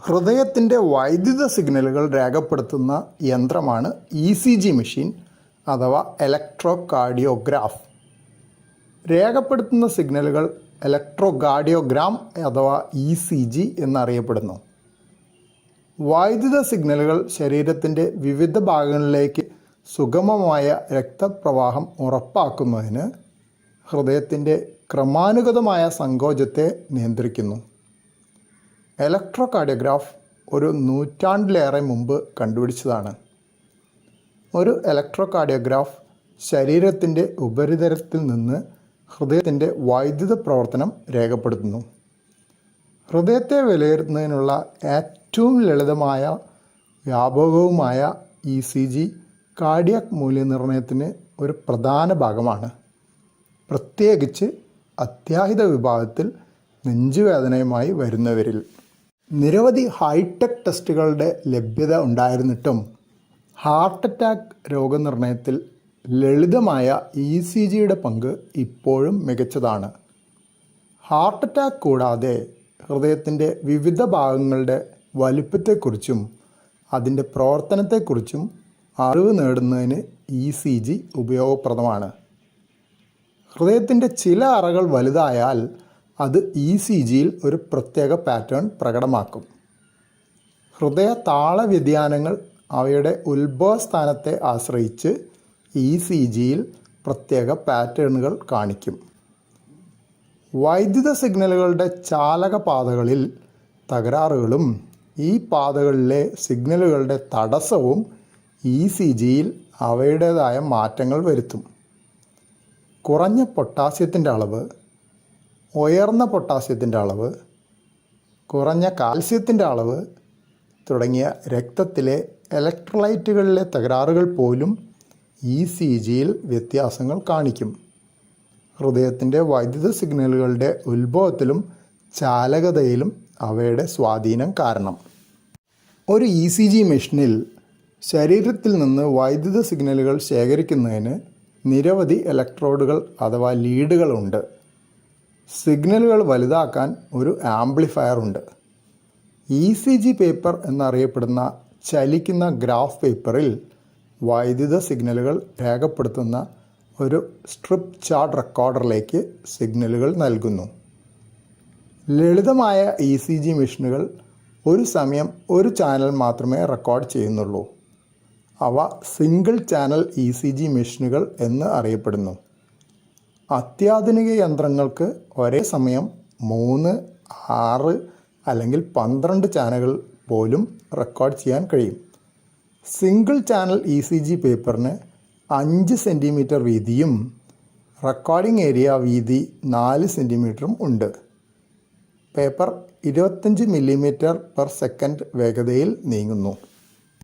ഹൃദയത്തിന്റെ വൈദ്യുത സിഗ്നലുകൾ രേഖപ്പെടുത്തുന്ന യന്ത്രമാണ് ഇ സി ജി മെഷീൻ അഥവാ ഇലക്ട്രോ കാർഡിയോഗ്രാഫ് രേഖപ്പെടുത്തുന്ന സിഗ്നലുകൾ ഇലക്ട്രോകാർഡിയോഗ്രാം അഥവാ ഇ സി ജി എന്നറിയപ്പെടുന്നു. വൈദ്യുത സിഗ്നലുകൾ ശരീരത്തിന്റെ വിവിധ ഭാഗങ്ങളിലേക്ക് സുഗമമായ രക്തപ്രവാഹം ഉറപ്പാക്കുന്നതിന് ഹൃദയത്തിന്റെ ക്രമാനുഗതമായ സങ്കോചത്തെ നിയന്ത്രിക്കുന്നു. ഇലക്ട്രോകാർഡിയോഗ്രാഫ് ഒരു നൂറ്റാണ്ടിലേറെ മുമ്പ് കണ്ടുപിടിച്ചതാണ്. ഒരു ഇലക്ട്രോകാർഡിയോഗ്രാഫ് ശരീരത്തിന്റെ ഉപരിതലത്തിൽ നിന്ന് ഹൃദയത്തിന്റെ വൈദ്യുത പ്രവർത്തനം രേഖപ്പെടുത്തുന്നു. ഹൃദയത്തെ വിലയിരുത്തുന്നതിനുള്ള ഏറ്റവും ലളിതമായ വ്യാപകവുമായ ഇ സി ജി കാർഡിയാക് മൂല്യനിർണയത്തിന് ഒരു പ്രധാന ഭാഗമാണ്. പ്രത്യേകിച്ച് അത്യാഹിത വിഭാഗത്തിൽ നെഞ്ചുവേദനയുമായി വരുന്നവരിൽ. നിരവധി ഹൈടെക് ടെസ്റ്റുകളുടെ ലഭ്യത ഉണ്ടായിരുന്നിട്ടും ഹാർട്ട് അറ്റാക്ക് രോഗനിർണയത്തിൽ ലളിതമായ ഇ സി ജിയുടെ പങ്ക് ഇപ്പോഴും മികച്ചതാണ്. ഹാർട്ട് അറ്റാക്ക് കൂടാതെ ഹൃദയത്തിന്റെ വിവിധ ഭാഗങ്ങളുടെ വലിപ്പത്തെക്കുറിച്ചും അതിന്റെ പ്രവർത്തനത്തെക്കുറിച്ചും അറിവ് നേടുന്നതിന് ഇ സി ജി ഉപയോഗപ്രദമാണ്. ഹൃദയത്തിന്റെ ചില അറകൾ വലുതായാൽ അത് ഇ സി ജിയിൽ ഒരു പ്രത്യേക പാറ്റേൺ പ്രകടമാക്കും. ഹൃദയ താള വ്യതിയാനങ്ങൾ അവയുടെ ഉത്ഭവസ്ഥാനത്തെ ആശ്രയിച്ച് ഇ സി ജിയിൽ പ്രത്യേക പാറ്റേണുകൾ കാണിക്കും. വൈദ്യുത സിഗ്നലുകളുടെ ചാലക പാതകളിൽ തകരാറുകളും ഈ പാതകളിലെ സിഗ്നലുകളുടെ തടസ്സവും ഇ സി ജിയിൽ അവയുടേതായ മാറ്റങ്ങൾ വരുത്തും. കുറഞ്ഞ പൊട്ടാസ്യത്തിന്റെ അളവ് ഉയർന്ന പൊട്ടാസ്യത്തിന്റെ അളവ് കുറഞ്ഞ കാൽസ്യത്തിന്റെ അളവ് തുടങ്ങിയ രക്തത്തിലെ ഇലക്ട്രോലൈറ്റുകളിലെ തകരാറുകൾ പോലും ഇ സി ജിയിൽ വ്യത്യാസങ്ങൾ കാണിക്കും. ഹൃദയത്തിന്റെ വൈദ്യുത സിഗ്നലുകളുടെ ഉത്ഭവത്തിലും ചാലകതയിലും അവയുടെ സ്വാധീനം കാരണം. ഒരു ഇ സി ജി മെഷീനിൽ ശരീരത്തിൽ നിന്ന് വൈദ്യുത സിഗ്നലുകൾ ശേഖരിക്കുന്നതിന് നിരവധി ഇലക്ട്രോഡുകൾ അഥവാ ലീഡുകളുണ്ട് സിഗ്നലുകൾ വലുതാക്കാൻ ഒരു ആംപ്ലിഫയർ ഉണ്ട്. ഇ സി ജി പേപ്പർ എന്നറിയപ്പെടുന്ന ചലിക്കുന്ന ഗ്രാഫ് പേപ്പറിൽ വൈദ്യുത സിഗ്നലുകൾ രേഖപ്പെടുത്തുന്ന ഒരു സ്ട്രിപ്പ് ചാർട്ട് റെക്കോർഡറിലേക്ക് സിഗ്നലുകൾ നൽകുന്നു. ലളിതമായ ഇ സി ജി മെഷീനുകൾ ഒരു സമയം ഒരു ചാനൽ മാത്രമേ റെക്കോർഡ് ചെയ്യുന്നുള്ളൂ. അവ single channel E C G മെഷീനുകൾ എന്ന് അറിയപ്പെടുന്നു. അത്യാധുനിക യന്ത്രങ്ങൾക്ക് ഒരേ സമയം മൂന്ന് ആറ് അല്ലെങ്കിൽ പന്ത്രണ്ട് ചാനലുകൾ പോലും റെക്കോർഡ് ചെയ്യാൻ കഴിയും. Single channel E C G പേപ്പറിന് അഞ്ച് സെന്റിമീറ്റർ വീതിയും റെക്കോർഡിംഗ് ഏരിയ വീതി നാല് സെന്റിമീറ്ററും ഉണ്ട്. പേപ്പർ ഇരുപത്തഞ്ച് മില്ലിമീറ്റർ പെർ സെക്കൻഡ് വേഗതയിൽ നീങ്ങുന്നു.